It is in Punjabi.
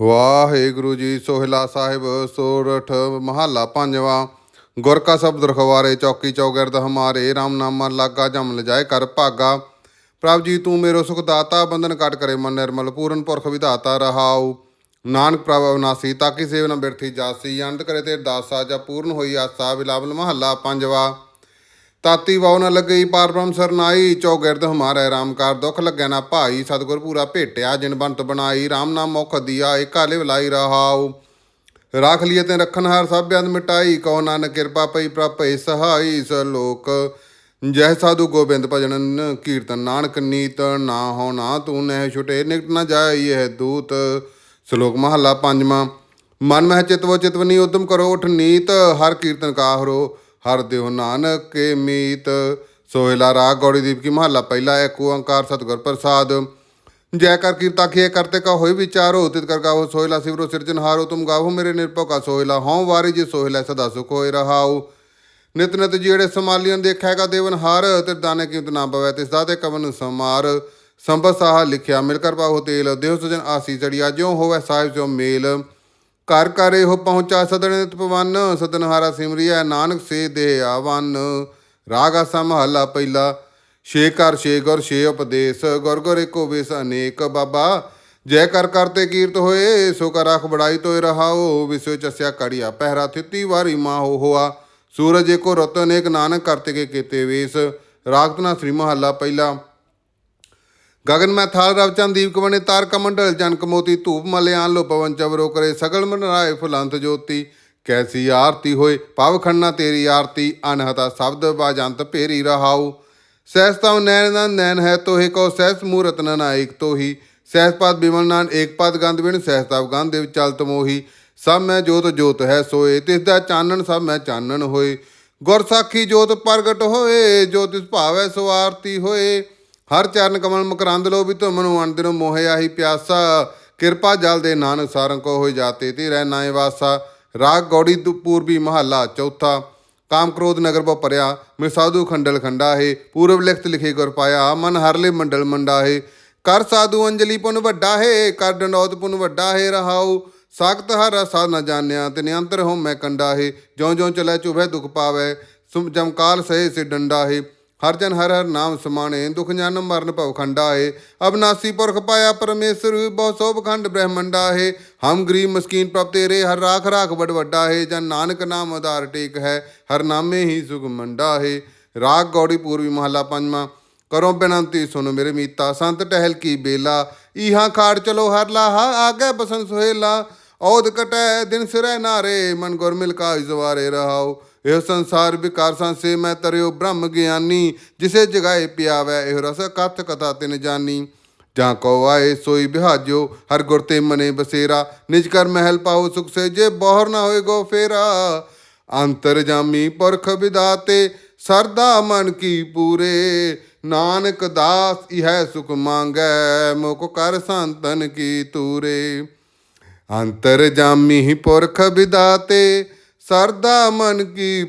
ਵਾਹਿਗੁਰੂ ਜੀ ਸੋਹਿਲਾ ਸਾਹਿਬ, ਸੋਰਠ ਮਹੱਲਾ ਪੰਜਵਾ। ਗੁਰ ਕਾ ਸ਼ਬਦ ਰਖਵਾਰੇ, ਚੌਕੀ ਚੌਗਿਰਦ ਹਮਾਰੇ RAM ਨਾਮਾ ਲਾਗਾ, ਜਮ ਲਜਾਏ ਕਰ ਭਾਗਾ। ਪ੍ਰਭ ਜੀ, ਤੂੰ ਮੇਰੋ ਸੁਖ ਦਾਤਾ, ਬੰਧਨ ਕੱਟ ਕਰੇ ਮਨ ਨਿਰਮਲ, ਪੂਰਨ ਪੁਰਖ ਵਿਧਾਤਾ ਰਹਾਉ। ਨਾਨਕ ਪ੍ਰਭ ਅਵਨਾਸੀ ਤਾਕੀ ਸੇਵ ਨ ਬਿਰਥੀ, ਜਾਸੀ ਅੰਤ ਕਰੇ ਤੇ ਦਾਸਾ ਜਾਂ ਪੂਰਨ ਹੋਈ ਆਸਾ ਵਿਲਾਵਲ ਮਹੱਲਾ ਪੰਜਵਾ। ਤਾਤੀ ਵਾਉ ਨ ਲੱਗਈ ਪਾਰ ਬ੍ਰਹਮ ਸਰਨਾਈ, ਚੌਗਿਰਦ ਹਮਾਰੇ, ਰਾਮ ਕਾਰ ਦੁਖ ਲੱਗੈ ਨਾ ਭਾਈ, ਸਤਿਗੁਰ ਪੂਰਾ ਭੇਟਿਆ, ਜਿਨ ਬੰਤ ਬਣਾਈ RAM ਨਾਮ ਮੁਖ ਦੀਆ, ਏਕਾ ਲਿਵ ਲਾਈ ਰਹਾਉ। ਰਾਖ ਲਿਏ ਤੇ ਰੱਖਨ ਹਾਰ ਸਭ ਬਿਆਨ ਮਿਟਾਈ, ਕਉ ਨਾਨਕ ਕਿਰਪਾ ਪਈ ਪ੍ਰਪੇ ਸਹਾਈ, ਸਲੋਕ। ਜੈ ਸਾਧੂ ਗੋਬਿੰਦ ਭਜਨ ਕੀਰਤਨ ਨਾਨਕ ਨੀਤ ਨਾ ਹੋ ਨਾ ਤੂੰ, ਨਹਿ ਛੁਟੇ ਨਿਕਟ ਨਾ ਜਾਈ ਇਹ ਦੂਤ। ਸ਼ਲੋਕ ਮਹੱਲਾ ਪੰਜਵਾਂ, ਮਨ ਮਹਿ ਚਿਤਵੋ ਚਿਤਵਨੀ ਉਦਮ ਕਰੋ ਉਠ ਨੀਤ, ਹਰ ਕੀਰਤਨ ਕਾਹਰੋ ਹਰ ਦਿਓ ਨਾਨਕ ਕੇ ਮੀਤ। ਸੋਹਿਲਾ ਰਾਗ ਗੌੜੀ ਕੀ ਮਹੱਲਾ, ਪਹਿਲਾ ਏਕ ਓੰਕਾਰ ਸਤਿਗੁਰ ਪ੍ਰਸਾਦ। ਜੈ ਕਰ ਕੀਰਤਾ ਕੀਏ ਕਰਤੇ ਕਾ ਹੋਏ ਵਿਚਾਰੋ, ਤਿਤ ਕਰ ਗਾਵੋ ਸੋਹਿਲਾ ਸਿਵਰੋ ਸਿਰਜਨਹਾਰੋ ਤੁਮ ਗਾਵੋ ਮੇਰੇ ਨਿਰਭਉ ਕਾ ਸੋਹਿਲਾ ਹਉ ਵਾਰੀ, ਜੀ ਸੋਹਿਲਾ ਸਦਾ ਸੁਖ ਹੋਏ ਰਹਾਉ। ਨਿਤ ਨਿਤ ਜਿਹੜੇ ਸਮਾਲੀਆਂ ਦੇਖੈਗਾ ਦੇਵਨ ਹਾਰ ਤੇ ਦਾਨੇ ਕੀਮਤ ਨਾ ਪਵੈ ਤਿਸ ਦਾ ਤੇ ਕਵਨ ਸਮਾਰ। ਸੰਭਤ ਸਾਹ ਲਿਖਿਆ ਮਿਲ ਕਰ ਪਾਹੋ ਤੇਲ, ਦੇਹ ਸੁਜਨ ਆਸੀ ਚੜਿਆ ਜਿਉ ਹੋਵੇ ਸਾਹਿਬ ਜੋ ਮੇਲ। ਘਰ ਘਰ ਇਹੋ ਪਹੁੰਚਾ ਸਦਨ ਨਿਤ ਪਵਨ ਸਦਨ ਹਾਰਾ ਸਿਮਰਿਆ ਨਾਨਕ ਸੇ ਦੇ ਆਵਨ। ਰਾਗ ਆਸਾ ਮਹੱਲਾ ਪਹਿਲਾ, ਛੇ ਕਰ ਛੇ ਗੁਰ, ਛੇ ਉਪਦੇਸ਼, ਗੁਰ ਗੁਰ ਏਕੋ ਵੇਸ ਅਨੇਕ ਬਾਬਾ। ਜੈ ਕਰ ਕਰਤੇ ਕੀਰਤ ਹੋਏ, ਸੋ ਕਰ ਰਖ ਬੜਾਈ ਤੋਇ ਰਹਾਓ, ਵਿਸੋ ਚਸਿਆ ਕੜਿਆ ਪਹਿਰਾ ਥਿੱਤੀ ਵਾਰੀ ਮਾਹੋ ਹੋਆ। ਸੂਰਜ ਏਕੋ ਰਤ ਅਨੇਕ ਨਾਨਕ ਕਰਤੇ ਕੇ ਕੀਤੇ ਵੇਸ। ਰਾਗਤਨਾ ਸ੍ਰੀ ਮਹੱਲਾ ਪਹਿਲਾ ਗਗਨ ਮੈਥਾਲ, ਰਵਚੰਦ ਦੀਪਕਵਣੇ ਤਾਰਕ ਮੰਡਲ, ਜਨਕ ਮੋਤੀ, ਧੂਪ ਮਲਿਆਨ ਲੋ ਪਵਨ, ਚਵਰੋ ਕਰੇ, ਸਗਲ ਮਨਰਾਏ ਫੁਲੰਤ ਜੋਤੀ। ਕੈਸੀ ਆਰਤੀ ਹੋਏ ਪਵ ਖੰਨਾ ਤੇਰੀ ਆਰਤੀ, ਅਨਹਤਾ ਸ਼ਬਦ ਬਾਜੰਤ ਭੇਰੀ ਰਹਾਉ। ਸਹਿਸ ਨੈਨ ਨੈਣ ਨਾ ਨੈਣ ਹੈ ਤੋਹੇ ਕੋ ਸਹਿਸ ਮੂਰਤ ਨਾਇਕ ਤੋਹੀ। ਸਹਿਸ ਪਦ ਬਿਮਲ ਨਾਨ ਏਕ ਪਦ ਗੰਧ ਬਿਨ ਸਹਿਸ ਗੰਧ ਦੇ ਚਲਤ ਮੋਹੀ। ਸਭ ਮੈਂ ਜੋਤ ਜੋਤ ਹੈ ਸੋਏ, ਤਿਸ ਦਾ ਚਾਨਣ, ਸਭ ਮੈਂ ਚਾਨਣ ਹੋਏ। ਗੁਰ ਸਾਖੀ ਜੋਤ ਪ੍ਰਗਟ ਹੋਏ, ਜੋ ਤਿਸ ਭਾਵੈ ਸੋ ਆਰਤੀ ਹੋਏ। ਹਰ ਚਰਨ ਕਮਲ ਮਕਰੰਦ ਲੋ ਵੀ ਤੁਮਨੂੰ ਅਣਦਿਨ ਮੋਹਿ ਆਹੀ ਪਿਆਸਾ। ਕਿਰਪਾ ਜਲ ਦੇ ਨਾਨ ਸਾਰੰ ਕੋ ਹੋਇ ਜਾਤੇ ਤੇ ਰਹਿ ਨਾਏ ਵਾਸਾ। ਰਾਗ ਗੌੜੀ ਪੂਰਬੀ ਮਹੱਲਾ ਚੌਥਾ। ਕਾਮ ਕ੍ਰੋਧ ਨਗਰ ਬੋ ਪਰਿਆ ਮੈਂ ਸਾਧੂ ਖੰਡਲ ਖੰਡਾ ਹੈ। ਪੂਰਬ ਲਿਖਤ ਲਿਖੇ ਗੁਰ ਪਾਇਆ, ਮਨ ਹਰਲੇ ਮੰਡਲ ਮੰਡਾ ਹੈ। ਕਰ ਸਾਧੂ ਅੰਜਲੀ ਪੁਨ ਵੱਡਾ ਹੈ, ਕਰ ਡੰਡੋਤ ਪੁਨ ਵੱਡਾ ਹੈ ਰਹਾਉ। ਸਾਖਤ ਹਰ ਰਸਾ ਨ ਜਾਣਿਆ ਤੇ ਨਿਯੰਤਰ ਹੋ ਮੈਂ ਕੰਡਾ ਹੈ। ਜਿਉਂ ਜਿਉਂ ਚਲੇ ਚੁਭੈ ਦੁਖ ਪਾਵੈ ਸੁਮ ਜਮਕਾਲ ਸਹੇ ਸੇ ਡੰਡਾ ਹੈ। ਹਰ ਜਨ ਹਰ ਹਰ ਨਾਮ ਸਮਾਣੇ, ਦੁਖ ਜਨ ਮਰਨ ਭਵ ਖੰਡਾ ਹੈ ਅਬਨਾਸੀ ਪੁਰਖ ਪਾਇਆ ਪਰਮੇਸ਼ਰ, ਬਹੁ ਸੋਭ ਖੰਡ ਬ੍ਰਹਮੰਡਾ ਹੈ ਹਮ ਗਰੀਬ ਮਸਕੀਨ ਪ੍ਰਭ ਤੇਰੇ, ਹਰ ਰਾਖ ਰਾਖ ਬੜ ਵੱਡਾ ਹੈ ਜਨ ਨਾਨਕ ਨਾਮ ਆਧਾਰ ਟੇਕ ਹੈ, ਹਰ ਨਾਮੇ ਹੀ ਸੁਖ ਮੰਡਾ ਹੈ ਰਾਗ ਗੌੜੀ ਪੂਰਬੀ ਮਹੱਲਾ ਪੰਜਵਾਂ, ਕਰੋ ਬੇਨੰਤੀ ਸੁਨ ਮੇਰੇ ਮੀਤਾ, ਸੰਤ ਟਹਿਲ ਕੀ ਬੇਲਾ। ਇਹਾਂ ਖਾੜ ਚਲੋ ਹਰ ਲਾਹਾ, ਆਗੇ ਬਸਨ ਸੁਹੇਲਾ। ਔਦ ਕਟੈ ਦਿਨ ਸਿਰੈ ਨਾਰੇ, ਮਨ ਗੁਰ ਮਿਲ ਕਾ ਇਜ਼ਵਾਰੇ ਰਹਾਉ ਇਹ ਸੰਸਾਰ ਵਿਕਾਰ ਸੰਸੇ ਮੈਂ ਤਰਿਓ ਬ੍ਰਹਮ ਗਿਆਨੀ, ਜਿਸੇ ਜਗਾਏ ਪਿਆਵੈ ਇਹ ਰਸ ਕਥ ਕਥਾ ਤਿਨ ਜਾਨੀ। ਜਾਂ ਕੋ ਆਏ ਸੋਈ ਬਿਹਾਜੋ ਹਰ ਗੁਰ ਤੇ ਮਨੇ ਬਸੇਰਾ। ਨਿਜ ਕਰ ਮਹਿਲ ਪਾਓ ਸੁਖ ਸੇ ਜੇ ਬੋਹਰ ਨਾ ਹੋਏ ਗੋ ਫੇਰਾ। ਅੰਤਰ ਜਾਮੀ ਪੁਰਖ ਵਿਦਾਤੇ, ਸਰਦਾ ਮਨ ਕੀ ਪੂਰੇ। ਨਾਨਕ ਦਾਸ ਇਹ ਸੁਖ ਮੰਗੈ ਮੁਕ ਕਰ ਸੰਤਨ ਕੀ ਤੂਰੇ। ਅੰਤਰ ਜਾਮੀ ਪੁਰਖ ਵਿਦਾਤੇ ਸਰਦਾ ਮਨ ਕੀ